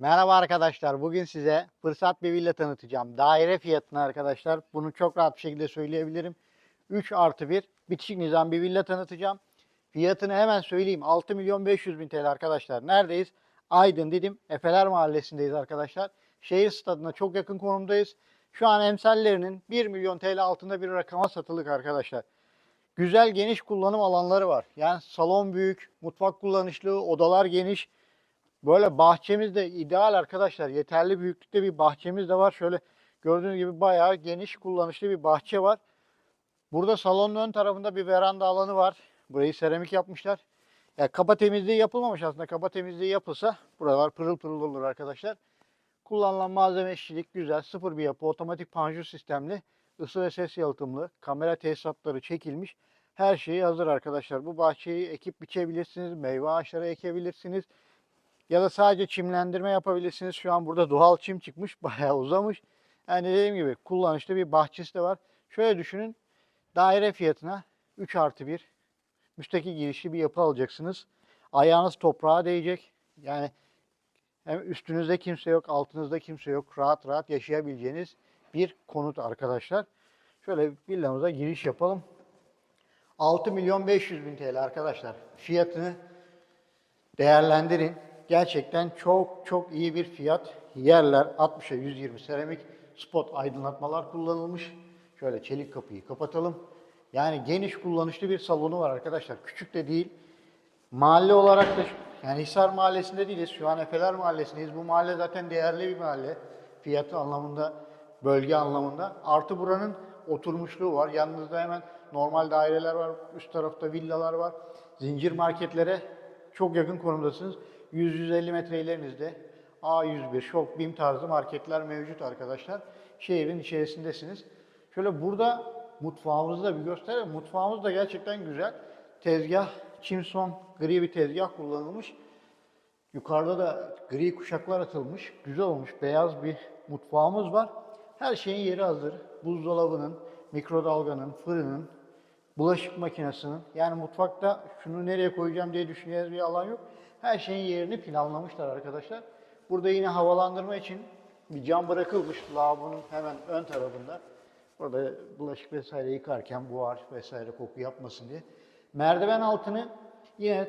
Merhaba arkadaşlar. Bugün size fırsat bir villa tanıtacağım. Daire fiyatına arkadaşlar. Bunu çok rahat bir şekilde söyleyebilirim. 3 artı 1 bitişik nizam bir villa tanıtacağım. Fiyatını hemen söyleyeyim. 6 milyon 500 bin TL arkadaşlar. Neredeyiz? Aydın dedim. Efeler Mahallesi'ndeyiz arkadaşlar. Şehir stadına çok yakın konumdayız. Şu an emsallerinin 1 milyon TL altında bir rakama satılık arkadaşlar. Güzel geniş kullanım alanları var. Yani salon büyük, mutfak kullanışlı, odalar geniş. Böyle bahçemiz de ideal arkadaşlar. Yeterli büyüklükte bir bahçemiz de var. Şöyle gördüğünüz gibi bayağı geniş kullanışlı bir bahçe var. Burada salonun ön tarafında bir veranda alanı var. Burayı seramik yapmışlar. Ya kaba temizliği yapılmamış aslında. Kaba temizliği yapılsa buralar pırıl pırıl olur arkadaşlar. Kullanılan malzeme işçilik güzel. Sıfır bir yapı. Otomatik panjur sistemli. ısı ve ses yalıtımlı. Kamera tesisatları çekilmiş. Her şeyi hazır arkadaşlar. Bu bahçeyi ekip biçebilirsiniz. Meyve ağaçları ekebilirsiniz. Ya da sadece çimlendirme yapabilirsiniz. Şu an burada doğal çim çıkmış. Bayağı uzamış. Yani dediğim gibi kullanışlı bir bahçesi de var. Şöyle düşünün. Daire fiyatına 3 artı 1 müstakil girişli bir yapı alacaksınız. Ayağınız toprağa değecek. Yani hem üstünüzde kimse yok, altınızda kimse yok. Rahat rahat yaşayabileceğiniz bir konut arkadaşlar. Şöyle villamıza giriş yapalım. 6 milyon 500 bin TL arkadaşlar. Fiyatını değerlendirin. Gerçekten çok çok iyi bir fiyat. Yerler 60'a 120 seramik spot aydınlatmalar kullanılmış. Şöyle çelik kapıyı kapatalım. Yani geniş kullanışlı bir salonu var arkadaşlar. Küçük de değil. Mahalle olarak da yani Hisar Mahallesi'nde değiliz. Şu an Efeler Mahallesi'ndeyiz. Bu mahalle zaten değerli bir mahalle. Fiyatı anlamında, bölge anlamında. Artı buranın oturmuşluğu var. Yanınızda hemen normal daireler var. Üst tarafta villalar var. Zincir marketlere çok yakın konumdasınız. 100-150 metre ilerinizde A101, Şok, BİM tarzı marketler mevcut arkadaşlar. Şehrin içerisindesiniz. Şöyle burada mutfağımızı da bir gösterelim. Mutfağımız da gerçekten güzel. Tezgah, çimson, gri bir tezgah kullanılmış. Yukarıda da gri kuşaklar atılmış. Güzel olmuş. Beyaz bir mutfağımız var. Her şeyin yeri hazır. Buzdolabının, mikrodalganın, fırının, bulaşık makinesinin. Yani mutfakta şunu nereye koyacağım diye düşüneceğiniz bir alan yok. Her şeyin yerini planlamışlar arkadaşlar. Burada yine havalandırma için bir cam bırakılmış lavabonun hemen ön tarafında. Burada bulaşık vesaire yıkarken buhar vesaire koku yapmasın diye. Merdiven altını yine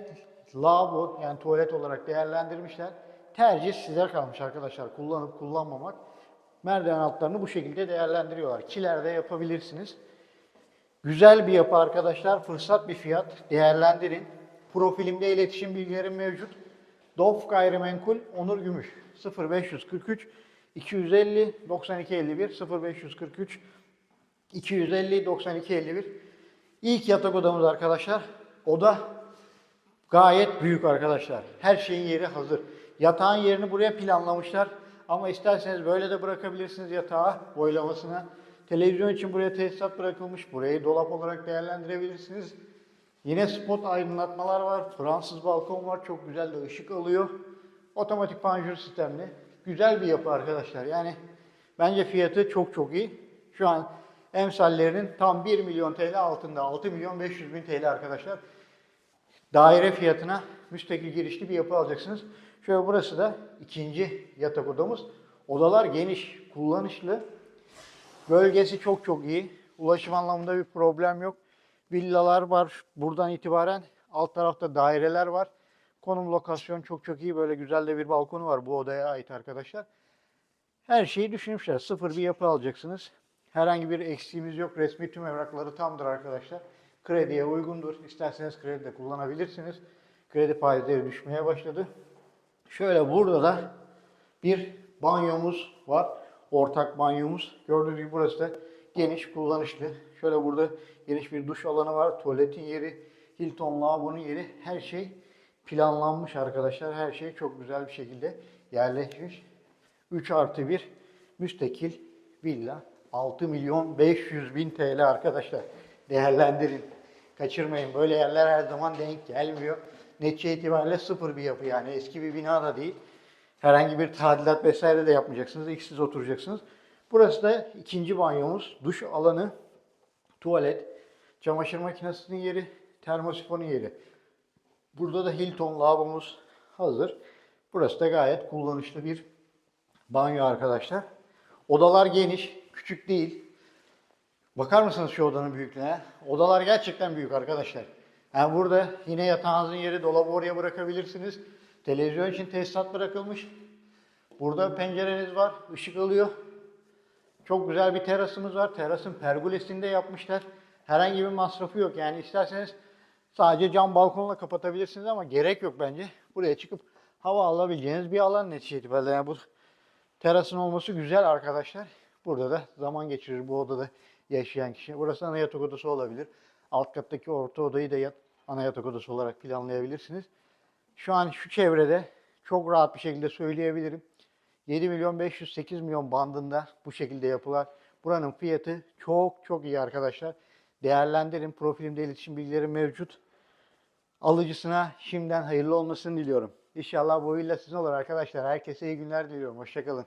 lavabo yani tuvalet olarak değerlendirmişler. Tercih size kalmış arkadaşlar. Kullanıp kullanmamak. Merdiven altlarını bu şekilde değerlendiriyorlar. Kilerde yapabilirsiniz. Güzel bir yapı arkadaşlar. Fırsat bir fiyat. Değerlendirin. Profilimde iletişim bilgilerim mevcut. Dof Gayrimenkul Onur Gümüş 0543 250 92 51 0543 250 92 51 İlk yatak odamız arkadaşlar. Oda gayet büyük arkadaşlar. Her şeyin yeri hazır. Yatağın yerini buraya planlamışlar. Ama isterseniz böyle de bırakabilirsiniz yatağı boylamasına. Televizyon için buraya tesisat bırakılmış. Burayı dolap olarak değerlendirebilirsiniz. Yine spot aydınlatmalar var. Fransız balkon var. Çok güzel de ışık alıyor. Otomatik panjur sistemli. Güzel bir yapı arkadaşlar. Yani bence fiyatı çok çok iyi. Şu an emsallerinin tam 1 milyon TL altında. 6 milyon 500 bin TL arkadaşlar. Daire fiyatına müstakil girişli bir yapı alacaksınız. Şöyle burası da ikinci yatak odamız. Odalar geniş, kullanışlı. Bölgesi çok çok iyi. Ulaşım anlamında bir problem yok. Villalar var buradan itibaren. Alt tarafta daireler var. Konum lokasyon çok çok iyi. Böyle güzel de bir balkonu var bu odaya ait arkadaşlar. Her şeyi düşünmüşler. Sıfır bir yapı alacaksınız. Herhangi bir eksiğimiz yok. Resmi tüm evrakları tamdır arkadaşlar. Krediye uygundur. İsterseniz kredi de kullanabilirsiniz. Kredi faizleri düşmeye başladı. Şöyle burada da bir banyomuz var. Ortak banyomuz. Gördüğünüz gibi burası da geniş, kullanışlı. Şöyle burada geniş bir duş alanı var. Tuvaletin yeri, Hilton lavabonun yeri. Her şey planlanmış arkadaşlar. Her şey çok güzel bir şekilde yerleşmiş. 3 artı 1 müstakil villa. 6 milyon 500 bin TL arkadaşlar. Değerlendirin. Kaçırmayın. Böyle yerler her zaman denk gelmiyor. Netice itibariyle sıfır bir yapı yani. Eski bir bina da değil. Herhangi bir tadilat vesaire de yapmayacaksınız. İlk siz oturacaksınız. Burası da ikinci banyomuz. Duş alanı, tuvalet, çamaşır makinesinin yeri, termosifonun yeri. Burada da Hilton lavabomuz hazır. Burası da gayet kullanışlı bir banyo arkadaşlar. Odalar geniş, küçük değil. Bakar mısınız şu odanın büyüklüğüne? Odalar gerçekten büyük arkadaşlar. Yani burada yine yatağınızın yeri dolabı oraya bırakabilirsiniz. Televizyon için tesisat bırakılmış. Burada pencereniz var, ışık alıyor. Çok güzel bir terasımız var. Terasın pergolesini de yapmışlar. Herhangi bir masrafı yok. Yani isterseniz sadece cam balkonla kapatabilirsiniz ama gerek yok bence. Buraya çıkıp hava alabileceğiniz bir alan netice itibariyle. Yani bu terasın olması güzel arkadaşlar. Burada da zaman geçirir bu odada yaşayan kişi. Burası ana yatak odası olabilir. Alt kattaki orta odayı da yat, ana yatak odası olarak planlayabilirsiniz. Şu an şu çevrede çok rahat bir şekilde söyleyebilirim. 7 milyon 508 milyon bandında bu şekilde yapılar. Buranın fiyatı çok çok iyi arkadaşlar. Değerlendirin. Profilimde iletişim bilgileri mevcut. Alıcısına şimdiden hayırlı olmasını diliyorum. İnşallah bu villa sizin olur arkadaşlar. Herkese iyi günler diliyorum. Hoşçakalın.